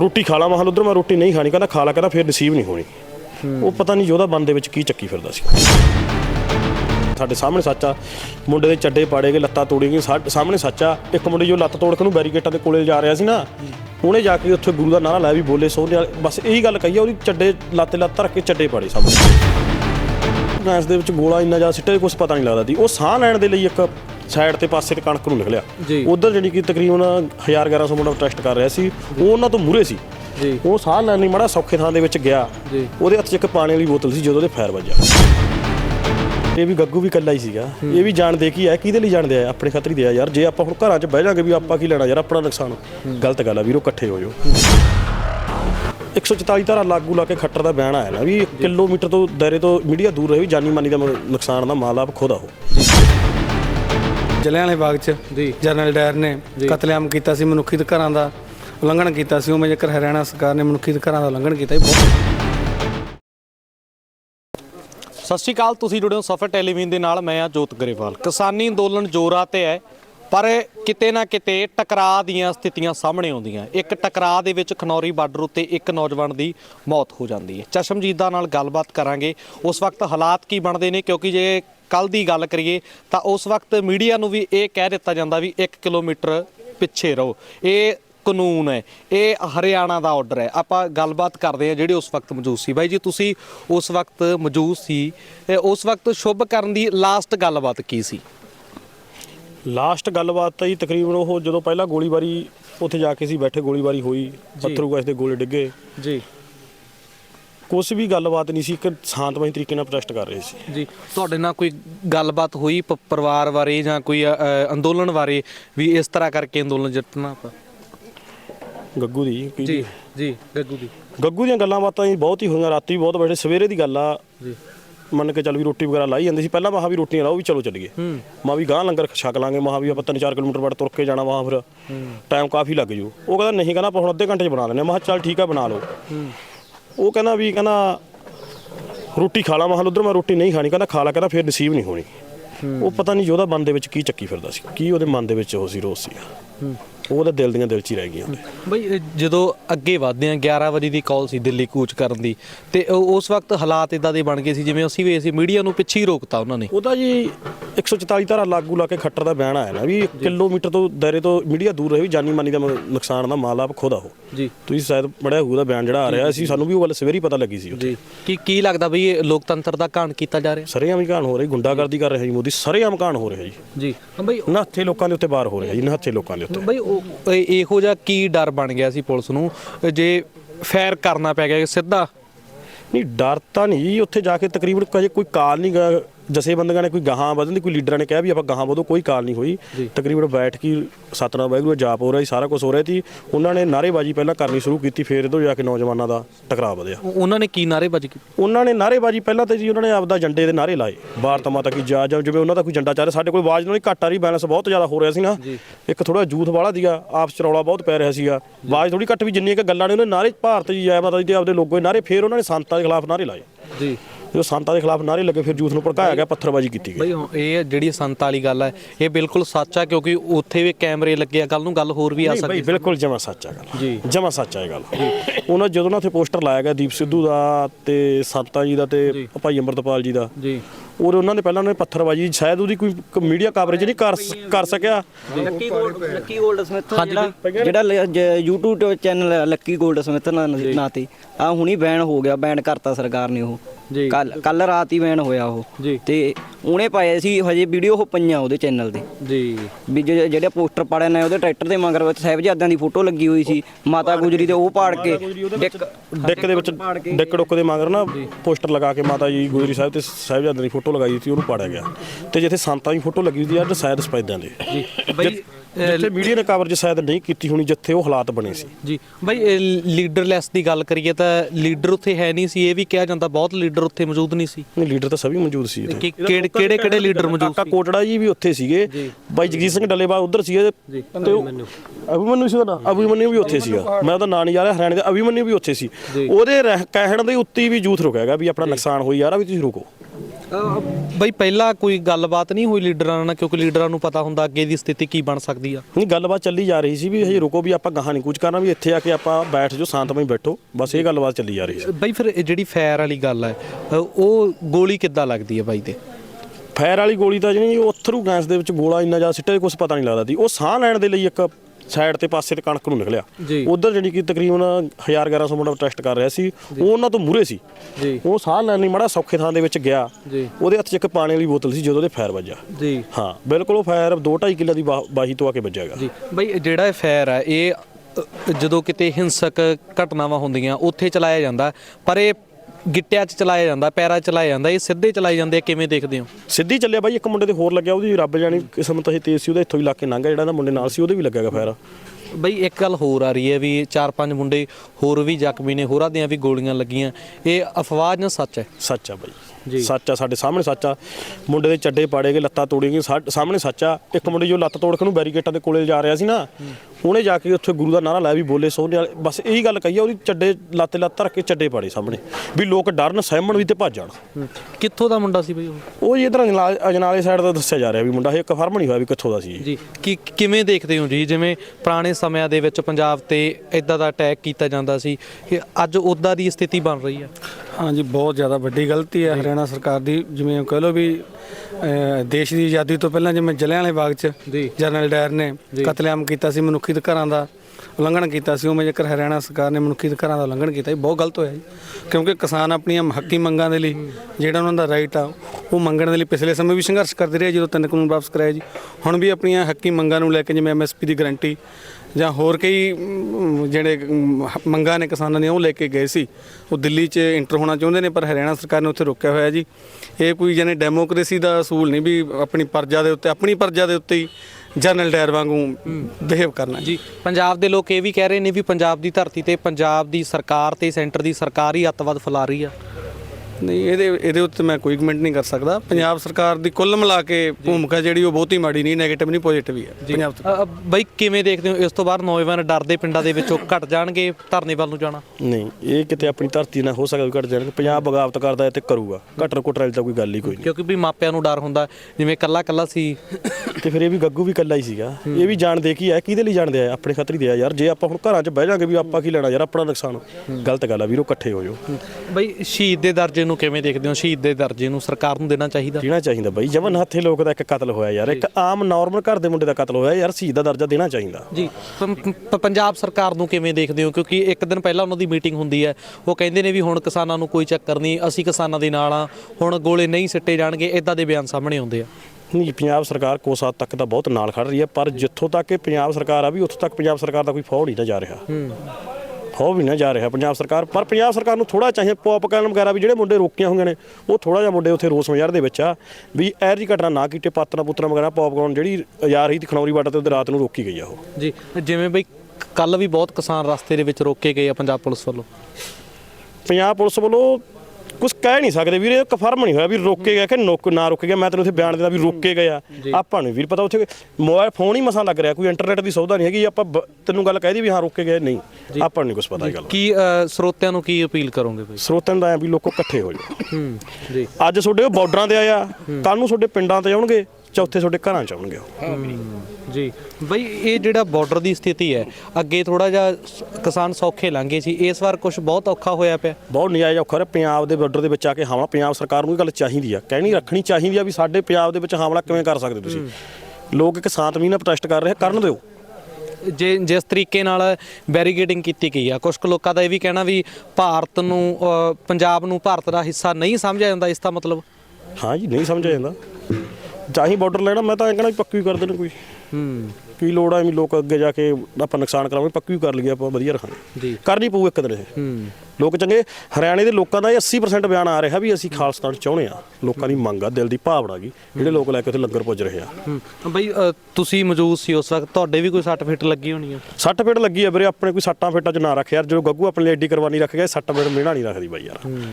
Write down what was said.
ਰੋਟੀ ਖਾ ਲਾ ਮਹਾਂ ਉਧਰ ਮੈਂ ਰੋਟੀ ਨਹੀਂ ਖਾਣੀ, ਕਹਿੰਦਾ ਖਾ ਲਾ, ਕਹਿੰਦਾ ਫਿਰ ਰਿਸੀਵ ਨਹੀਂ ਹੋਣੀ। ਉਹ ਪਤਾ ਨਹੀਂ ਉਹਦਾ ਬੰਦ ਦੇ ਵਿੱਚ ਕੀ ਚੱਕੀ ਫਿਰਦਾ ਸੀ। ਸਾਡੇ ਸਾਹਮਣੇ ਸੱਚਾ, ਮੁੰਡੇ ਦੇ ਚੱਡੇ ਪਾੜੇ ਗਏ, ਲੱਤਾਂ ਤੋੜੀ ਗਈਆਂ ਸਾਡੇ ਸਾਹਮਣੇ ਸੱਚਾ, ਇੱਕ ਮੁੰਡੇ ਜੋ ਲੱਤ ਤੋੜ ਕੇ ਨੂੰ ਬੈਰੀਕੇਟਾਂ ਦੇ ਕੋਲੇ ਜਾ ਰਿਹਾ ਸੀ ਨਾ, ਉਹਨੇ ਜਾ ਕੇ ਉੱਥੇ ਗੁਰੂ ਦਾ ਨਾਰਾ ਲਾਇਆ ਵੀ ਬੋਲੇ ਸੋਹਣੇ ਵਾਲੇ ਬਸ ਇਹੀ ਗੱਲ ਕਹੀ ਆ, ਉਹਦੀ ਚੱਡੇ, ਲੱਤੇ ਲੱਤ ਧਰ ਕੇ ਚੱਡੇ ਪਾੜੇ ਸਾਹਮਣੇ। ਗੈਸ ਦੇ ਵਿੱਚ ਗੋਲਾ ਇੰਨਾ ਜ਼ਿਆਦਾ ਸਿੱਟਿਆ ਕੁਝ ਪਤਾ ਨਹੀਂ ਲੱਗਦਾ ਸੀ। ਉਹ ਸਾਹ ਲੈਣ ਦੇ ਲਈ ਇੱਕ ਸਾਈਡ ਤੇ ਪਾਸੇ ਤੇ ਕਣਕ ਨੂੰ ਨਿਕਲਿਆ। ਜੀ। ਉਧਰ ਜਿਹੜੀ ਕਿ ਤਕਰੀਬਨ 1000 1100 ਮੁੰਡਾ ਟੈਸਟ ਕਰ ਰਿਹਾ ਸੀ। ਉਹ ਉਹਨਾਂ ਤੋਂ ਮੂਰੇ ਸੀ। ਜੀ। ਉਹ ਸਾਹ ਲੈਣ ਲਈ ਮਾੜਾ ਸੌਖੇ ਥਾਂ ਦੇ ਵਿੱਚ ਗਿਆ। ਜੀ। ਉਹਦੇ ਹੱਥ 'ਚ ਇੱਕ ਪਾਣੀ ਵਾਲੀ ਬੋਤਲ ਸੀ ਜਦੋਂ ਉਹਦੇ ਫਾਇਰ ਵੱਜਿਆ। ਇਹ ਵੀ ਗੱਗੂ ਵੀ ਇਕੱਲਾ ਹੀ ਸੀਗਾ। ਇਹ ਵੀ ਜਾਣਦੇ ਕੀ ਹੈ ਕਿਹਦੇ ਲਈ ਜਾਣਦੇ ਆ? ਆਪਣੇ ਖਾਤਰ ਹੀ ਦੇ ਆ ਯਾਰ। ਜੇ ਆਪਾਂ ਹੁਣ ਘਰਾਂ 'ਚ ਬਹਿ ਜਾਾਂਗੇ ਵੀ ਆਪਾਂ ਕੀ ਲੈਣਾ ਯਾਰ ਆਪਣਾ ਨੁਕਸਾਨ। ਗਲਤ ਗੱਲ ਆ ਵੀਰੋ ਇਕੱਠੇ ਹੋ ਜਾਓ। 144 ਧਾਰਾ ਲਾਗੂ ਲਾ ਕੇ ਖੱਟਰ ਦਾ ਬਿਆਨ ਆਇਆ ਨਾ ਵੀ 1 ਕਿਲੋਮੀਟਰ ਤੋਂ ਦਾਇਰੇ ਤੋਂ ਮੀਡੀਆ ਦੂਰ ਰਹੇ ਵੀ ਜਾਨੀ ਮਾਨੀ ਦਾ ਮ- ਨੁਕਸਾਨ ਦਾ ਮਾਲ ਆਪ ਖੁਦ ਆਹੋ ਜਲਿਆਂਵਾਲੇ ਬਾਗ 'ਚ ਜੀ। ਜਨਰਲ ਡਾਇਰ ਨੇ ਕਤਲੇਆਮ ਕੀਤਾ ਸੀ ਮਨੁੱਖੀ ਅਧਿਕਾਰਾਂ ਦਾ ਉਲੰਘਣ ਕੀਤਾ ਸੀ ਉਵੇਂ ਜੇਕਰ ਹਰਿਆਣਾ ਸਰਕਾਰ ਨੇ ਮਨੁੱਖੀ ਅਧਿਕਾਰਾਂ ਦਾ ਉਲੰਘਣ ਕੀਤਾ ਇਹ ਬਹੁਤ ਸਤਿ ਸ਼੍ਰੀ ਅਕਾਲ ਤੁਸੀਂ ਜੁੜੇ ਹੋ ਸਫਰ ਟੈਲੀਵਿਜ਼ਨ ਦੇ ਨਾਲ ਮੈਂ ਆ ਜੋਤ ਗਰੇਵਾਲ। ਕਿਸਾਨੀ ਅੰਦੋਲਨ ਜ਼ੋਰਾਂ ਤੇ ਹੈ ਪਰ ਕਿਤੇ ਨਾ ਕਿਤੇ ਟਕਰਾਅ ਦੀਆਂ ਸਥਿਤੀਆਂ ਸਾਹਮਣੇ ਆਉਂਦੀਆਂ। ਇੱਕ ਟਕਰਾਅ ਦੇ ਵਿੱਚ ਖਨੌਰੀ ਬਾਰਡਰ ਉੱਤੇ ਇੱਕ ਨੌਜਵਾਨ ਦੀ ਮੌਤ ਹੋ ਜਾਂਦੀ ਹੈ। ਚਸ਼ਮਜੀਦਾ ਨਾਲ ਗੱਲਬਾਤ ਕਰਾਂਗੇ। ਉਸ ਵਕਤ ਹਾਲਾਤ ਕੀ ਬਣਦੇ ਨੇ ਕਿਉਂਕਿ ਜੇ ਕੱਲ ਦੀ ਗੱਲ ਕਰੀਏ ਤਾਂ ਉਸ ਵਕਤ ਮੀਡੀਆ ਨੂੰ ਵੀ ਇਹ ਕਹਿ ਦਿੱਤਾ ਜਾਂਦਾ ਵੀ 1 ਕਿਲੋਮੀਟਰ ਪਿੱਛੇ ਰਹੋ। ਇਹ ਕਾਨੂੰਨ ਹੈ। ਇਹ ਹਰਿਆਣਾ ਦਾ ਆਰਡਰ ਹੈ। ਆਪਾਂ ਗੱਲਬਾਤ ਕਰਦੇ ਹਾਂ ਜਿਹੜੇ ਉਸ ਵਕਤ ਮੌਜੂਦ ਸੀ। ਬਾਈ ਜੀ ਤੁਸੀਂ ਉਸ ਵਕਤ ਮੌਜੂਦ ਸੀ ਇਹ ਉਸ ਵਕਤ ਸ਼ੁਭ ਕਰਨ ਦੀ ਲਾਸਟ ਗੱਲਬਾਤ ਕੀ ਸੀ? ਲਾਸਟ ਗੱਲਬਾਤ ਤਾਂ ਜੀ ਤਕਰੀਬਨ ਉਹ ਜਦੋਂ ਪਹਿਲਾਂ ਗੋਲੀਬਾਰੀ ਉੱਥੇ ਜਾ ਕੇ ਸੀ ਬੈਠੇ ਗੋਲੀਬਾਰੀ ਹੋਈ ਪੱਥਰੂ ਗੈਸ ਦੇ ਗੋਲੇ ਡਿੱਗੇ। ਜੀ। ਕੁਝ ਵੀ ਗੱਲਬਾਤ ਨਹੀਂ ਸੀ ਇੱਕ ਸ਼ਾਂਤਮਈ ਤਰੀਕੇ ਨਾਲ ਪ੍ਰੋਟੈਸਟ ਕਰ ਰਹੇ ਸੀ। ਜੀ ਤੁਹਾਡੇ ਨਾਲ ਕੋਈ ਗੱਲਬਾਤ ਹੋਈ ਪ- ਪਰਿਵਾਰ ਬਾਰੇ ਜਾਂ ਕੋਈ ਅ, ਅ, ਅੰਦੋਲਨ ਬਾਰੇ ਵੀ ਇਸ ਤਰ੍ਹਾਂ ਕਰਕੇ ਅੰਦੋਲਨ ਜਿੱਤਣਾ ਆਪਾਂ? ਗੱਗੂ ਦੀ ਕੀ- ਜੀ ਜੀ ਗੱਗੂ ਦੀ। ਗੱਗੂ ਦੀਆਂ ਗੱਲਾਂ ਬਾਤਾਂ ਜੀ ਬਹੁਤ ਹੀ ਹੋਈਆਂ ਰਾਤੀ ਵੀ ਬਹੁਤ ਬੈਠੇ ਸਵੇਰੇ ਦੀ ਗੱਲ ਆ। ਜੀ। ਮੰਨ ਕੇ ਚੱਲ ਵੀ ਰੋਟੀ ਵਗੈਰਾ ਲਾਈ ਜਾਂਦੀ ਸੀ ਪਹਿਲਾਂ ਮਹਾ ਵੀ ਰੋਟੀਆਂ ਲਾਓ ਵੀ ਚਲੋ ਚੱਲੀਏ। ਹੂੰ। ਮਾਂ ਵੀ ਗਾਂ ਲੰਗਰ ਛਕ ਲਾਂਗੇ ਮਹਾ ਵੀ ਆਪਾਂ 3-4 ਕਿਲੋਮੀਟਰ ਬਾਅਦ ਤੁਰ ਕੇ ਜਾਣਾ ਮਹਾ ਫਿਰ। ਟਾਈਮ ਕਾਫੀ ਲੱਗ ਜੂ। ਉਹ ਕਹਿੰਦਾ ਨਹੀਂ ਕਹਿੰਦਾ ਆਪਾਂ ਹੁਣ ਅੱਧੇ ਘੰਟੇ 'ਚ ਬਣਾ ਹਾਂ। ਮੈਂ ਚੱਲ ਠੀਕ ਆ ਬਣਾ ਲਓ। ਉਹ ਕਹਿੰਦਾ ਵੀ ਕਹਿੰਦਾ ਰੋਟੀ ਖਾ ਲਾ। ਮਹਾਂ ਉਧਰ ਮੈਂ ਰੋਟੀ ਨਹੀਂ ਖਾਣੀ। ਕਹਿੰਦਾ ਖਾ ਲਾ। ਕਹਿੰਦਾ ਫਿਰ ਨਸੀਬ ਨਹੀਂ ਹੋਣੀ। ਉਹ ਪਤਾ ਨਹੀਂ ਉਹਦਾ ਮਨ ਦੇ ਵਿੱਚ ਕੀ ਚੱਕੀ ਫਿਰਦਾ ਸੀ। ਕੀ ਉਹਦੇ ਮਨ ਦੇ ਵਿੱਚ ਉਹ ਸੀ। ਰੋਸ ਸੀ ਉਹ ਉਹਦੇ ਦਿਲ ਦੀਆਂ ਦਿਲ 'ਚ ਹੀ ਰਹਿ ਗਈਆਂ ਬਈ ਜਦੋਂ ਅੱਗੇ ਵਧਦੇ ਆ 11 ਵਜੇ ਦੀ ਕਾਲ ਸੀ ਦਿੱਲੀ ਕੂਚ ਕਰਨ ਦੀ ਤੇ ਉਹ- ਉਸ ਵਕਤ ਹਾਲਾਤ ਇਦਾਂ ਦੇ ਬਣ ਗਏ ਸੀ ਜਿਵੇਂ ਅਸੀਂ ਵੀ ਅਸੀਂ ਮੀਡੀਆ ਨੂੰ ਪਿੱਛੇ ਹੀ ਰੋਕਤਾ ਉਹਨਾਂ ਨੇ। ਉਹਦਾ ਜੀ 144 ਧਾਰਾ ਲਾਗੂ ਲਾ ਕੇ ਖੱਟਰ ਦਾ ਬਿਆਨ ਆਇਆ ਨਾ ਵੀ 1 ਕਿਲੋਮੀਟਰ ਤੋਂ ਦਾਇਰੇ ਤੋਂ ਮੀਡੀਆ ਦੂਰ ਰਹੇ ਵੀ ਜਾਨੀ ਮਾਨੀ ਦਾ ਮ- ਨੁਕਸਾਨ ਦਾ ਮਾਲ ਆਪ ਖੁਦ ਆਹੋ। ਜੀ। ਤੁਸੀਂ ਸ਼ਾਇਦ ਪੜਿਆ ਹੋਊ ਦਾ ਬਿਆਨ ਜਿਹੜਾ ਆ ਰਿਹਾ ਸੀ ਸਾਨੂੰ ਵੀ ਉਹ ਗੱਲ ਸਵੇਰੇ ਹੀ ਪਤਾ ਲੱਗੀ ਸੀ ਉੱਥੇ। ਜੀ। ਕੀ ਕੀ ਲੱਗਦਾ ਬਈ ਇਹ ਲੋਕਤੰਤਰ ਦਾ ਘਾਣ ਕੀਤਾ ਜਾ ਰਿਹਾ? ਸਰੇਆਮ ਹੀ ਕਾਂਡ ਹੋ ਰਹੀ ਗੁੰਡਾਗਰਦੀ ਕਰ ਰਿਹਾ ਜੀ ਮੋਦੀ ਸਰੇਆਮ ਕਾਂਡ ਹੋ ਰਿਹਾ ਜੀ। ਜੀ। ਬਈ ਨਹੱਥੇ ਲੋਕਾਂ ਦੇ ਉੱਤੇ ਬਾਰ ਹੋ ਰਿਹਾ ਜੀ ਨਹੱਥੇ ਲੋਕਾਂ ਦੇ ਉੱਤੇ। ਬਈ ਉਹ ਇਹ- ਇਹੋ ਜਿਹਾ ਕੀ ਡਰ ਬਣ ਗਿਆ ਸੀ ਪੁਲਿਸ ਨੂੰ? ਜੇ ਫੈਰ ਕਰਨਾ ਪੈ ਗਿਆ ਸਿੱਧਾ? ਨਹੀਂ, ਡਰ ਤਾਂ ਨਹੀਂ ਜੀ, ਉੱਥੇ ਜਾ ਕੇ ਤਕਰੀਬਨ ਕਜੇ ਕੋਈ ਕਾਲ ਨਹੀਂ ਗਾ ਜਥੇਬੰਦੀਆਂ ਨੇ ਕੋਈ ਗਾਹਾਂ ਵਧਣ ਦੀ ਕੋਈ ਲੀਡਰਾਂ ਨੇ ਕਿਹਾ ਵੀ ਆਪਾਂ ਗਾਹਾਂ ਵਧੋ ਕੋਈ ਕਾਲ ਨਹੀਂ ਹੋਈ। ਤਕਰੀਬਨ ਬੈਠ ਕੇ ਸਤਨਾਮ ਵਾਹਿਗੁਰੂ ਦਾ ਜਾਪ ਹੋ ਰਿਹਾ ਸੀ ਸਾਰਾ ਕੁਝ ਹੋ ਰਿਹਾ ਸੀ। ਉਹਨਾਂ ਨੇ ਨਾਅਰੇਬਾਜ਼ੀ ਪਹਿਲਾਂ ਕਰਨੀ ਸ਼ੁਰੂ ਕੀਤੀ ਫਿਰ ਇਹਦੋਂ ਜਾ ਕੇ ਨੌਜਵਾਨਾਂ ਦਾ ਟਕਰਾਅ ਵਧਿਆ। ਉਹ- ਉਹਨਾਂ ਨੇ ਕੀ ਨਾਅਰੇਬਾਜ਼ੀ ਕੀਤੀ? ਉਹਨਾਂ ਨੇ ਨਾਅਰੇਬਾਜ਼ੀ ਪਹਿਲਾਂ ਤੇ ਜੀ ਉਹਨਾਂ ਨੇ ਆਪਦਾ ਝੰਡੇ ਦੇ ਨਾਅਰੇ ਲਾਏ। ਭਾਰਤ ਮਾਤਾ ਕੀ ਜੈ ਜੈ ਜਿਵੇਂ ਉਹਨਾਂ ਦਾ ਕੋਈ ਝੰਡਾ ਚੱਲ ਰਿਹਾ ਸਾਡੇ ਕੋਲ ਆਵਾਜ਼ ਨਾਲ ਹੀ ਘੱਟ ਆ ਰਹੀ ਬੈਲੈਂਸ ਬਹੁਤ ਜ਼ਿਆਦਾ ਹੋ ਰਿਹਾ ਸੀ ਨਾ। ਇੱਕ ਥੋੜਾ ਜੂਥ ਵਾਲਾ ਦੀਗਾ ਆਪਸ ਚ ਰੌਲਾ ਬਹੁਤ ਪੈ ਰਿਹਾ ਸੀਗਾ। ਆਵਾਜ਼ ਥੋੜੀ ਘੱਟ ਵੀ ਜਿੰਨੀਆਂ ਕਿ ਗੱਲਾਂ ਨੇ ਉਹਨੇ ਨਾਅਰੇ ਭਾਰਤ ਜੀ ਜੈ ਮਾਤਾ ਜੀ ਦੇ ਆਪਦੇ ਲੋਗੋ ਦੇ ਨਾਅਰੇ ਫਿਰ ਉਹਨਾਂ ਨੇ ਸੰਤਾਂ ਦੇ ਖਿਲਾਫ ਨਾਅਰੇ ਲਾਏ। ਜੀ। ਜਦੋਂ ਸੰਤਾਂ ਦੇ ਖਿਲਾਫ ਨਾਅਰੇ ਲੱਗੇ ਫਿਰ ਜੂਥ ਨੂੰ ਭੜਕਾਇਆ ਗਿਆ ਪੱਥਰਬਾਜ਼ੀ ਕੀਤੀ ਗਈ। ਬਈ ਹੁਣ ਇਹ ਜਿਹੜੀ ਸੰਤ ਵਾਲੀ ਗੱਲ ਹੈ ਇਹ ਬਿਲਕੁਲ ਸੱਚ ਆ ਕਿਉਂਕਿ ਉੱਥੇ ਵੀ ਕੈਮਰੇ ਲੱਗੇ ਆ ਕੱਲ ਨੂੰ ਗੱਲ ਹੋਰ ਵੀ ਆ ਨਹੀਂ ਸਕਦੀ ਬਈ ਬਿਲਕੁਲ ਜਮਾ ਸੱਚ ਹੈ ਗੱਲ। ਜੀ। ਜਮਾ ਸੱਚ ਹੈ ਗੱਲ। ਉਹਨਾਂ ਜਦੋਂ ਨਾ ਉੱਥੇ ਪੋਸਟਰ ਲਾਇਆ ਗਿਆ ਦੀਪ ਸਿੱਧੂ ਦਾ ਤੇ ਸੰਤਾਂ ਜੀ ਦਾ ਤੇ ਭਾਈ ਅੰਮ੍ਰਿਤਪਾਲ ਜੀ ਦਾ ਜੀ। ਔਰ ਉਹਨਾਂ ਨੇ ਪਹਿਲਾਂ ਉਹਨੇ ਪੱਥਰਬਾਜੀ ਸ਼ਾਇਦ ਉਹਦੀ ਕੋਈ ਮੀਡੀਆ ਕਵਰੇਜ ਨਹੀਂ ਕਰ ਕਰ ਸਕਿਆ। Lucky gold Lucky gold Smith ਜਿਹੜਾ ਜਿਹੜਾ ਲ- ਜ- YouTube channel Lucky gold Smith ਨਾਂ ਨਾਂ ਤੇ। ਆ ਹੁਣੀ ਬੈਨ ਹੋ ਗਿਆ ਬੈਨ ਕਰਤਾ ਸਰਕਾਰ ਨੇ ਉਹ। ਜੀ। ਕੱਲ ਕੱਲ ਰਾਤ ਹੀ ਬੈਨ ਹੋਇਆ ਉਹ। ਜੀ। ਤੇ ਉਹਨੇ ਪਾਇਆ ਸੀ ਹਜੇ ਵੀਡੀਓ ਉਹ ਪਈਆਂ ਉਹਦੇ ਚੈਨਲ ਤੇ। ਜੀ। ਵੀ ਜਿਹੜੇ ਜਿਹੜੇ ਪੋਸਟਰ ਪਾੜੇ ਨੇ ਉਹਦੇ ਟਰੈਕਟਰ ਦੇ ਮਗਰ ਵਿੱਚ ਸਾਹਿਬਜ਼ਾਦਿਆਂ ਦੀ ਫੋਟੋ ਲੱਗੀ ਹੋਈ ਸੀ ਮਾਤਾ ਗੁਜਰੀ ਤੇ ਉਹ ਪਾੜ ਕੇ। ਡਿੱਕ ਡਿੱਕ ਦੇ ਵਿੱਚ ਡਿੱਕ ਡੁੱਕ ਦੇ ਮਗਰ ਨਾ ਪੋਸਟਰ ਲਗਾ ਕੇ ਮਾਤਾ ਜੀ ਗੁਜਰੀ ਸਾਹਿਬ ਤੇ ਸਾਹਿਬਜ਼ਾਦੇ ਦੀ ਫੋਟੋ ਲਗਾਈ ਸੀ ਉਹਨੂੰ ਪਾੜਿਆ ਗਿਆ। ਤੇ ਜਿੱਥੇ ਸੰਤਾਂ ਦੀ ਫੋਟੋ ਲੱਗੀ ਸੀ ਯਾਰ ਸ਼ਾਇਦ ਸਪੈਦਾਂ ਦੇ। ਜੀ। ਬਈ ਜਿੱਥੇ ਮੀਡੀਆ ਨੇ ਕਵਰੇਜ ਸ਼ਾਇਦ ਨਹੀਂ ਕੀਤੀ ਹੋਣੀ ਜਿੱਥੇ ਉਹ ਹਾਲਾਤ ਬਣੇ ਸੀ। ਜੀ ਬਈ ਲੀਡਰਲੈਸ ਦੀ ਗੱਲ ਕਰੀਏ ਤਾਂ ਲੀਡਰ ਉੱਥੇ ਹੈ ਨਹੀਂ ਸੀ ਇਹ ਵੀ ਕਿਹਾ ਜਾਂਦਾ ਬਹੁਤ ਲੀਡਰ ਉੱਥੇ ਮੌਜੂਦ ਨਹੀਂ ਸੀ। ਨਹੀਂ ਲੀਡਰ ਤਾਂ ਸਭੀ ਮੌਜੂਦ ਸੀ ਕਿਹੜੇ ਕਿਹੜੇ ਕਿਹੜੇ ਲੀਡਰ ਮੌਜੂਦ ਕਾਕਾ ਕੋਟੜਾ ਜੀ ਵੀ ਉੱਥੇ ਸੀਗੇ। ਬਾਈ ਜਗਜੀਤ ਸਿੰਘ ਡੱਲੇਵਾਲ ਉਧਰ ਸੀਗੇ ਤੇ ਅਭਿਮਨੂ ਸੀ ਉਹਦਾ ਅਭਿਮਨੂ ਵੀ ਉੱਥੇ ਸੀਗਾ। ਮੈਂ ਉਹਦਾ ਨਾਂ ਨਹੀਂ ਯਾਰ ਹਰਿਆਣੇ ਦਾ ਅਭਿਮਨੂ ਵੀ ਉੱਥੇ ਸੀ। ਉਹਦੇ ਰਹਿ- ਕਹਿਣ ਦੇ ਉੱਤੇ ਵੀ ਜੂਥ ਰੁਕਿਆਗਾ ਵੀ ਆਪਣਾ ਨੁਕਸਾਨ ਹੋਈ ਯਾਰ ਆ ਵੀ ਤੁਸੀਂ ਰੁਕੋ। ਬਈ ਪਹਿਲਾਂ ਕੋਈ ਗੱਲਬਾਤ ਨਹੀਂ ਹੋਈ ਲੀਡਰਾਂ ਨਾਲ ਕਿਉਂਕਿ ਲੀਡਰਾਂ ਨੂੰ ਪਤਾ ਹੁੰਦਾ ਅੱਗੇ ਦੀ ਸਥਿਤੀ ਕੀ ਬਣ ਸਕਦੀ ਆ। ਨਹੀਂ ਗੱਲਬਾਤ ਚੱਲੀ ਜਾ ਰਹੀ ਸੀ ਵੀ ਹਜੇ ਰੁਕੋ ਵੀ ਆਪਾਂ ਗਾਹਾਂ ਨਹੀਂ ਕੁਝ ਕਰਨਾ ਵੀ ਇੱਥੇ ਆ ਕੇ ਆਪਾਂ ਬੈਠ ਜਾਓ ਸ਼ਾਂਤਮਈ ਬੈਠੋ ਬਸ ਇਹ ਗੱਲਬਾਤ ਚੱਲੀ ਜਾ ਰਹੀ ਸੀ। ਬਈ ਫਿਰ ਇਹ ਜਿਹੜੀ ਫਾਇਰ ਵਾਲੀ ਗੱਲ ਹੈ ਉਹ ਗੋਲੀ ਕਿੱਦਾਂ ਲੱਗਦੀ ਹੈ ਬਾਈ ਤੇ? ਫਾਇਰ ਵਾਲੀ ਗੋਲੀ ਤਾਂ ਜਿਹੜੀ ਉਹ ਅਥਰੂ ਗੈਸ ਦੇ ਵਿੱਚ ਗੋਲਾ ਇੰਨਾ ਜ਼ਿਆਦਾ ਸਿੱਟਿਆ ਕੁਝ ਪਤਾ ਨਹੀਂ ਲੱਗਦਾ ਸੀ। ਉਹ ਸਾਹ ਲੈਣ ਦੇ ਲਈ ਇੱਕ ਸਾਈਡ ਤੇ ਪਾਸੇ ਤੇ ਕਣਕ ਨੂੰ ਨਿਕਲਿਆ। ਜੀ। ਉਧਰ ਜਿਹੜੀ ਕਿ ਤਕਰੀਬਨ 1000 1100 ਮੁੰਡਾ ਟੈਸਟ ਕਰ ਰਿਹਾ ਸੀ। ਉਹ ਉਹਨਾਂ ਤੋਂ ਮੂਰੇ ਸੀ। ਜੀ। ਉਹ ਸਾਹ ਲੈਣ ਲਈ ਮਾੜਾ ਸੌਖੇ ਥਾਂ ਦੇ ਵਿੱਚ ਗਿਆ। ਜੀ। ਉਹਦੇ ਹੱਥ 'ਚ ਇੱਕ ਪਾਣੀ ਵਾਲੀ ਬੋਤਲ ਸੀ ਜਦੋਂ ਉਹਦੇ ਫਾਇਰ ਵੱਜਾ ਜੀ। ਹਾਂ ਬਿਲਕੁਲ ਉਹ ਫਾਇਰ 2.5 ਕਿੱਲਾ ਦੀ ਬਾਹ- ਬਾਹੀ ਤੋਂ ਆ ਕੇ ਵੱਜਿਆਗਾ ਜੀ। ਬਈ ਜਿਹੜਾ ਇਹ ਫਾਇਰ ਹੈ ਇਹ ਅ, ਜਦੋਂ ਕਿਤੇ ਹਿੰਸਕ ਘਟਨਾਵਾਂ ਹੁੰਦੀਆਂ ਉੱਥੇ ਚਲਾਇਆ ਜਾਂਦਾ। ਪਰ ਇਹ ਗਿੱਟਿਆਂ 'ਚ ਚਲਾਇਆ ਜਾਂਦਾ ਪੈਰਾਂ 'ਚ ਚਲਾਇਆ ਜਾਂਦਾ ਇਹ ਸਿੱਧੇ ਚਲਾਏ ਜਾਂਦੇ ਆ ਕਿਵੇਂ ਦੇਖਦੇ ਹੋ? ਸਿੱਧੀ ਚੱਲਿਆ ਬਾਈ ਇੱਕ ਮੁੰਡੇ ਤੇ ਹੋਰ ਲੱਗਿਆ ਉਹਦੀ ਰੱਬ ਜਾਣੀ ਕਿਸਮਤ ਹੀ ਤੇਜ਼ ਸੀ ਉਹਦੇ ਇੱਥੋਂ ਹੀ ਲਾ ਕੇ ਲੰਘਿਆ ਜਿਹੜਾ ਦਾ ਮੁੰਡੇ ਨਾਲ ਸੀ ਉਹਦੇ ਵੀ ਲੱਗਿਆਗਾ ਫਾਇਰ ਬਈ ਇੱਕ ਗੱਲ ਹੋਰ ਆ ਰਹੀ ਹੈ ਵੀ ਚਾਰ ਪੰਜ ਮੁੰਡੇ ਹੋਰ ਵੀ ਜ਼ਖਮੀ ਨੇ ਹੋਰਾਂ ਦੀਆਂ ਵੀ ਗੋਲੀਆਂ ਲੱਗੀਆਂ ਇਹ ਅਫਵਾਹ ਜਾਂ ਸੱਚ ਹੈ? ਸੱਚ ਆ ਬਾਈ। ਸੱਚ ਆ ਸਾਡੇ ਸਾਹਮਣੇ ਸੱਚ ਆ। ਮੁੰਡੇ ਦੇ ਚੱਡੇ ਪਾੜੇ ਗਏ ਲੱਤਾਂ ਤੋੜੀ ਗਈਆਂ ਸਾ- ਸਾਹਮਣੇ ਸੱਚ ਆ। ਇੱਕ ਮੁੰਡੇ ਜੋ ਲੱਤ ਤੋੜ ਕੇ ਨੂੰ ਬੈਰੀਕੇਟਾਂ ਦੇ ਕੋਲੇ ਜਾ ਰਿਹਾ ਸੀ ਨਾ ਉਹਨੇ ਜਾ ਕੇ ਉੱਥੇ ਗੁਰੂ ਦਾ ਨਾਰਾ ਲਾਇਆ ਵੀ ਬੋਲੇ ਸੋਹਣੇ ਵਾਲੇ ਬਸ ਇਹੀ ਗੱਲ ਕਹੀ ਆ ਉਹਦੀ ਚੱਡੇ ਲੱਤੇ ਲੱਤ ਧਰ ਕੇ ਚੱਡੇ ਪਾੜੇ ਸਾਹਮਣੇ। ਵੀ ਲੋਕ ਡਰਨ ਸਹਿਮਣ ਵੀ ਤੇ ਭੱਜ ਜਾਣ। ਕਿੱਥੋਂ ਦਾ ਮੁੰਡਾ ਸੀ ਬਈ ਉਹ? ਉਹ ਜੀ ਇਧਰ ਅਜਨਾਲੇ ਸਾਈਡ ਦਾ ਦੱਸਿਆ ਜਾ ਰਿਹਾ ਵੀ ਮੁੰਡਾ ਇਹ ਕਨਫਰਮ ਨਹੀਂ ਹੋਇਆ ਵੀ ਕਿੱਥੋਂ ਦਾ ਸੀ ਜੀ। ਕਿ ਕਿਵੇਂ ਦੇਖਦੇ ਹੋ ਜੀ? ਜਿਵੇਂ ਪੁਰਾਣੇ ਸਮਿਆਂ ਦੇ ਵਿੱਚ ਪੰਜਾਬ ਤੇ ਇਦਾਂ ਦਾ ਅਟੈਕ ਕੀਤਾ ਜਾਂਦਾ ਸੀ ਕਿ ਅੱਜ ਉਦਾਂ ਦੀ ਸਥਿਤੀ ਬਣ ਰਹੀ ਹੈ ਹਾਂਜੀ ਬਹੁਤ ਜ਼ਿਆਦਾ ਵੱਡੀ ਗਲਤੀ ਹੈ ਹਰਿਆਣਾ ਸਰਕਾਰ ਦੀ। ਜਿਵੇਂ ਕਹਿ ਲਓ ਵੀ ਅਹ, ਦੇਸ਼ ਦੀ ਆਜ਼ਾਦੀ ਤੋਂ ਪਹਿਲਾਂ ਜਿਵੇਂ ਜਲਿਆਂਵਾਲੇ ਬਾਗ 'ਚ ਜੀ। ਜਨਰਲ ਡਾਇਰ ਨੇ ਕਤਲੇਆਮ ਕੀਤਾ ਸੀ ਮਨੁੱਖੀ ਅਧਿਕਾਰਾਂ ਦਾ ਉਲੰਘਣ ਕੀਤਾ ਸੀ ਉਵੇਂ ਜੇਕਰ ਹਰਿਆਣਾ ਸਰਕਾਰ ਨੇ ਮਨੁੱਖੀ ਅਧਿਕਾਰਾਂ ਦਾ ਉਲੰਘਣ ਕੀਤਾ ਇਹ ਬਹੁਤ ਗਲਤ ਹੋਇਆ ਜੀ। ਕਿਉਂਕਿ ਕਿਸਾਨ ਆਪਣੀਆਂ ਹੱਕੀ ਮੰਗਾਂ ਦੇ ਲਈ ਜਿਹੜਾ ਉਹਨਾਂ ਦਾ ਰਾਈਟ ਆ ਉਹ ਮੰਗਣ ਦੇ ਲਈ ਪਿਛਲੇ ਸਮੇਂ ਵੀ ਸੰਘਰਸ਼ ਕਰਦੇ ਰਹੇ, ਜਦੋਂ ਤਿੰਨ ਕਾਨੂੰਨ ਵਾਪਸ ਕਰਾਏ ਜੀ। ਹੁਣ ਵੀ ਆਪਣੀਆਂ ਹੱਕੀ ਮੰਗਾਂ ਨੂੰ ਲੈ ਕੇ ਜਿਵੇਂ ਐਮਐਸਪੀ ਦੀ ਗਾਰੰਟੀ ਜਾਂ ਹੋਰ ਕਈ ਜਿਹੜੇ ਮੰਗਾਂ ਨੇ ਕਿਸਾਨਾਂ ਨੇ ਉਹ ਲੈ ਕੇ ਗਏ ਸੀ। ਉਹ ਦਿੱਲੀ 'ਚ ਇੰਟਰ ਹੋਣਾ ਚਾਹੁੰਦੇ ਨੇ, ਪਰ ਹਰਿਆਣਾ ਸਰਕਾਰ ਨੇ ਉੱਥੇ ਰੋਕਿਆ ਹੋਇਆ ਜੀ। ਇਹ ਕੋਈ ਜਾਨੇ ਡੈਮੋਕ੍ਰੇਸੀ ਦਾ ਅਸੂਲ ਨਹੀਂ ਵੀ ਆਪਣੀ ਪਰਜਾ ਦੇ ਉੱਤੇ, ਆਪਣੀ ਪਰਜਾ ਦੇ ਉੱਤੇ ਹੀ ਜਨਰਲ ਡਾਇਰ ਵਾਂਗੂ ਬਿਹੇਵ ਕਰਨਾ ਜੀ। ਜੀ, ਪੰਜਾਬ ਦੇ ਲੋਕ ਇਹ ਵੀ ਕਹਿ ਰਹੇ ਨੇ ਵੀ ਪੰਜਾਬ ਦੀ ਧਰਤੀ ਤੇ, ਪੰਜਾਬ ਦੀ ਸਰਕਾਰ ਤੇ, ਸੈਂਟਰ ਦੀ ਸਰਕਾਰ ਹੀ ਅੱਤਵਾਦ ਫੈਲਾ ਰਹੀ ਆ। ਨਹੀਂ ਇਹਦੇ ਇਹਦੇ ਉੱਤੇ ਮੈਂ ਕੋਈ ਕਮੈਂਟ ਨਹੀਂ ਕਰ ਸਕਦਾ। ਪੰਜਾਬ ਸਰਕਾਰ ਦੀ ਕੁੱਲ ਮਿਲਾ ਕੇ ਭੂਮਿਕਾ ਜਿਹੜੀ ਉਹ ਬਹੁਤੀ ਮਾੜੀ ਨਹੀਂ 네ਗੇਟਿਵ ਨਹੀਂ ਪੋਜ਼ਿਟਿਵ ਹੀ। ਹੈ ਪੰਜਾਬ ਸਰਕਾਰ ਅ, ਬਈ ਕਿਵੇਂ ਦੇਖਦੇ ਹੋ? ਇਸ ਤੋਂ ਬਾਅਦ ਨੌਜਵਾਨ ਡਰਦੇ ਪਿੰਡਾਂ ਦੇ ਵਿੱਚੋਂ ਘਟ ਜਾਣਗੇ ਧਰਨੇ ਵੱਲ ਨੂੰ ਜਾਣਾ? ਨਹੀਂ ਇਹ ਕਿਤੇ ਆਪਣੀ ਧਰਤੀ ਨਾਲ ਹੋ ਸਕਦਾ ਵੀ ਘਟ ਜਾਣਗੇ। ਪੰਜਾਬ ਬਗਾਵਤ ਕਰਦਾ ਹੈ ਤੇ ਕਰੂਗਾ। ਘਟਰ ਕੁਟਰ ਤਾਂ ਕੋਈ ਗੱਲ ਹੀ ਕੋਈ ਨਹੀਂ। ਕਿਉਂਕਿ ਵੀ ਮਾਪਿਆਂ ਨੂੰ ਡਰ ਹੁੰਦਾ ਜਿਵੇਂ ਕੱਲਾ ਕੱਲਾ ਸੀ। ਤੇ ਫਿਰ ਇਹ ਵੀ ਗੱਗੂ ਵੀ ਇਕੱਲਾ ਹੀ ਸੀਗਾ। ਇਹ ਵੀ ਜਾਣਦੇ ਕੀ ਹੈ ਕਿਹਦੇ ਲਈ ਜਾਣਦੇ ਆ? ਆਪਣੇ ਖਾਤਰ ਦੇ ਆ ਯਾਰ। ਜੇ ਆਪਾਂ ਹੁਣ ਘਰਾਂ 'ਚ ਬਹਿ ਜਾਾਂਗੇ ਵੀ ਆਪਾਂ ਕੀ ਲੈਣਾ ਯਾਰ? ਆਪਣਾ ਨੁਕਸਾਨ। ਗਲਤ ਗੱਲ ਆ ਵੀਰੋ ਇਕੱਠੇ ਹੋ ਜਾਓ। ਬਈ ਸ਼ਹੀਦ ਦੇ ਦਰਜੇ ਨੂੰ ਕਿਵੇਂ ਦੇਖਦੇ ਹੋ? ਸ਼ਹੀਦ ਦੇ ਦਰਜੇ ਨੂੰ ਸਰਕਾਰ ਨੂੰ ਦੇਣਾ ਚਾਹੀਦਾ? ਜੀਣਾ ਚਾਹੀਦਾ ਬਾਈ। ਜਮਨ ਹੱਥੇ ਲੋਕ ਦਾ ਇੱਕ ਕਤਲ ਹੋਇਆ ਯਾਰ। ਇੱਕ ਆਮ ਨਾਰਮਲ ਘਰ ਦੇ ਮੁੰਡੇ ਦਾ ਕਤਲ ਹੋਇਆ ਯਾਰ। ਸ਼ਹੀਦ ਦਾ ਦਰਜਾ ਦੇਣਾ ਚਾਹੀਦਾ। ਜੀ। ਪ- ਪੰਜਾਬ ਸਰਕਾਰ ਨੂੰ ਕਿਵੇਂ ਦੇਖਦੇ ਹੋ? ਕਿਉਂਕਿ ਇੱਕ ਦਿਨ ਪਹਿਲਾਂ ਉਹਨਾਂ ਦੀ ਮੀਟਿੰਗ ਹੁੰਦੀ ਹੈ। ਉਹ ਕਹਿੰਦੇ ਨੇ ਵੀ ਹੁਣ ਕਿਸਾਨਾਂ ਨੂੰ ਕੋਈ ਚੱਕਰ ਨਹੀਂ। ਅਸੀਂ ਕਿਸਾਨਾਂ ਦੇ ਨਾਲ ਆ ਹੁਣ ਗੋਲੇ ਨਹੀਂ ਸਿੱਟੇ ਜਾਣਗੇ। ਇਦਾਂ ਦੇ ਬਿਆਨ ਸਾਹਮਣੇ ਆਉਂਦੇ ਆ। ਨਹੀਂ ਪੰਜਾਬ ਸਰਕਾਰ ਕੋਸ ਹੱਦ ਤੱਕ ਤਾਂ ਬਹੁਤ ਨਾਲ ਖੜ ਰਹੀ ਹੈ। ਪਰ ਜਿੱਥੋਂ ਤੱਕ ਇਹ ਪੰਜਾਬ ਸਰਕਾਰ ਆ ਵੀ ਉੱਥੋਂ ਤੱਕ ਪੰਜਾਬ ਸਰਕਾਰ ਦਾ ਕੋਈ ਫੌੜ ਨਹੀਂ ਨਾ ਜਾ ਰਿਹਾ। ਫੌ ਵੀ ਨਾ ਜਾ ਰਿਹਾ ਪੰਜਾਬ ਸਰਕਾਰ। ਪਰ ਪੰਜਾਬ ਸਰਕਾਰ ਨੂੰ ਥੋੜਾ ਚਾਹੀਏ ਪੌਪਕਾਰਨ ਵਗੈਰਾ ਵੀ ਜਿਹੜੇ ਮੁੰਡੇ ਰੋਕੀਆਂ ਹੋਈਆਂ ਨੇ ਉਹ ਥੋੜਾ ਜਿਹਾ ਮੁੰਡੇ ਉੱਥੇ ਰੋਸ ਮਜ਼ਾਰ ਦੇ ਵਿੱਚ ਆ ਵੀ ਐਰ ਜੀ ਘਟਨਾ ਨਾ ਕੀਤੇ ਪਾਤਰਾ ਪੁੱਤਰਾ ਵਗੈਰਾ ਪੌਪਕਾਰਨ ਜਿਹੜੀ ਜਾ ਰਹੀ ਸੀ ਖਨੌਰੀ ਬਾਟਾ ਤੇ ਰਾਤ ਨੂੰ ਰੋਕੀ ਗਈ ਆ ਉਹ। ਜੀ ਜਿਵੇਂ ਬਈ ਕੱਲ ਵੀ ਬਹੁਤ ਕਿਸਾਨ ਰਸਤੇ ਦੇ ਵਿੱਚ ਰੋਕੇ ਗਏ ਆ ਪੰਜਾਬ ਪੁਲਿਸ ਵੱਲੋਂ। ਪੰਜਾਬ ਪੁਲਿਸ ਵੱਲੋਂ ਕੁਝ ਕਹਿ ਨਹੀਂ ਸਕਦੇ ਵੀਰੇ ਇਹ ਕਨਫਰਮ ਨਹੀਂ ਹੋਇਆ ਵੀ ਰੋਕੇ ਗਿਆ ਕਿ ਨੋਕ ਨਾ ਰੋਕੇ ਗਿਆ। ਮੈਂ ਤੈਨੂੰ ਉੱਥੇ ਬਿਆਨ ਦਿੱਤਾ ਵੀ ਰੋਕੇ ਗਿਆ। ਆਪਾਂ ਨੂੰ ਵੀਰ ਪਤਾ ਉੱਥੇ ਮੋਬਾਈਲ ਫੋਨ ਹੀ ਮਸਾਂ ਲੱਗ ਰਿਹਾ ਕੋਈ ਇੰਟਰਨੈਟ ਦੀ ਸੁਵਿਧਾ ਨਹੀਂ ਹੈਗੀ ਆਪਾਂ ਤੈਨੂੰ ਗੱਲ ਕਹਿ ਦੀ ਵੀ ਹਾਂ ਰੋਕੇ ਗਏ ਨਹੀਂ। ਆਪਾਂ ਨੂੰ ਕੁਝ ਪਤਾ ਇਹ ਗੱਲ ਕੀ ਸਰੋਤਿਆਂ ਨੂੰ ਕੀ ਅਪੀਲ ਕਰੋਗੇ ਬਈ ਸਰੋਤਿਆਂ ਦਾ ਐ ਵੀ ਲੋਕੋ ਇਕੱਠੇ ਹੋ ਜਾਓ। ਹੂੰ ਜੀ। ਅੱਜ ਤੁਹਾਡੇ ਬਾਰਡਰਾਂ ਤੇ ਆਇਆ ਕੱਲ ਨੂੰ ਤੁਹਾਡੇ ਪਿੰਡਾਂ ਤੇ ਆਉਣਗੇ। ਚੌਥੇ ਤੁਹਾਡੇ ਘਰਾਂ ਚ ਆਉਣਗੇ ਉਹ। ਜੀ। ਬਈ ਇਹ ਜਿਹੜਾ ਬਾਰਡਰ ਦੀ ਸਥਿਤੀ ਹੈ ਅੱਗੇ ਥੋੜਾ ਜਿਹਾ ਸ- ਕਿਸਾਨ ਸੌਖੇ ਲੰਘੇ ਸੀ। ਇਸ ਵਾਰ ਕੁਝ ਬਹੁਤ ਔਖਾ ਹੋਇਆ ਪਿਆ। ਬਹੁਤ ਨਜਾਇਜ਼ ਔਖਾ ਰਿਹਾ। ਪੰਜਾਬ ਦੇ ਬਾਰਡਰ ਦੇ ਵਿੱਚ ਆ ਕੇ ਹਮਲਾ। ਪੰਜਾਬ ਸਰਕਾਰ ਨੂੰ ਇਹ ਗੱਲ ਚਾਹੀਦੀ ਆ। ਕਹਿਣੀ ਰੱਖਣੀ ਚਾਹੀਦੀ ਆ ਵੀ ਸਾਡੇ ਪੰਜਾਬ ਦੇ ਵਿੱਚ ਹਮਲਾ ਕਿਵੇਂ ਕਰ ਸਕਦੇ ਤੁਸੀਂ। ਲੋਕ ਇੱਕ ਸ਼ਾਂਤਮਈ ਨਾਲ ਪ੍ਰੋਟੈਸਟ ਕਰ ਰਹੇ ਕਰਨ ਦਿਓ। ਜੇ ਜਿਸ ਤਰੀਕੇ ਨਾਲ ਬੈਰੀਗੇਡਿੰਗ ਕੀਤੀ ਗਈ ਆ ਕੁਝ ਕੁ ਲੋਕਾਂ ਦਾ ਇਹ ਵੀ ਕਹਿਣਾ ਵੀ ਭਾਰਤ ਨੂੰ ਅ, ਪੰਜਾਬ ਨੂੰ ਭਾਰਤ ਦਾ ਹਿੱਸਾ ਨਹੀਂ ਸਮਝਿਆ ਜਾਂਦਾ ਇਸ ਦਾ ਮਤਲਬ? ਹਾਂ ਜੀ ਨਹੀਂ ਸਮਝਿਆ ਜਾਂਦਾ। ਚਾਹੀ ਬਾਰਡਰ ਲੈਣਾ ਮੈਂ ਤਾਂ ਇਹ ਕਹਿਣਾ ਵੀ ਪੱਕੀ ਕਰ ਦੇਣ ਕੋਈ। ਹੂੰ। ਕੀ ਲੋੜ ਆ ਵੀ ਲੋਕ ਅੱਗੇ ਜਾ ਕੇ ਆਪਾਂ ਨੁਕਸਾਨ ਕਰਾਵਾਂਗੇ ਪੱਕੀ ਕਰ ਲਈਏ ਆਪਾਂ ਵਧੀਆ ਰੱਖਾਂਗੇ ਜੀ। ਕਰਨੀ ਪਊ ਇੱਕ ਦਿਨ ਇਹ। ਹੂੰ। ਲੋਕ ਚੰਗੇ ਹਰਿਆਣੇ ਦੇ ਲੋਕਾਂ ਦਾ ਇਹ 80% ਬਿਆਨ ਆ ਰਿਹਾ ਵੀ ਅਸੀਂ ਖਾਲਸਤਾਨ ਚਾਹੁੰਦੇ ਆ ਲੋਕਾਂ ਦੀ ਮੰਗ ਆ ਦਿਲ ਦੀ ਭਾਵਨਾ ਗੀ ਜਿਹੜੇ ਲੋਕ ਲੈ ਕੇ ਉੱਥੇ ਲੰਗਰ ਪੁੱਜ ਰਹੇ ਆ। ਹੂੰ। ਬਈ ਅ, ਤੁਸੀਂ ਮੌਜੂਦ ਸੀ ਉਸ ਵਕਤ ਤੁਹਾਡੇ ਵੀ ਕੋਈ ਸੱਟ ਫਿੱਟ ਲੱਗੀ ਹੋਣੀ ਆ? 60 ਫੀਟ ਲੱਗੀ ਆ ਵੀਰੇ ਆਪਣੇ ਕੋਈ ਸੱਟਾਂ ਫੀਟਾਂ ਚ ਨਾ ਰੱਖ ਯਾਰ ਜਦੋਂ ਗੱਗੂ ਆਪਣੇ ਲਈ ਐਡੀ ਕਰਵਾਨੀ ਰੱਖ ਗਿਆ 60 ਫੀਟ ਮਿਹਣਾ ਨਹੀਂ ਰੱਖਦੀ ਬਾਈ ਯਾਰ।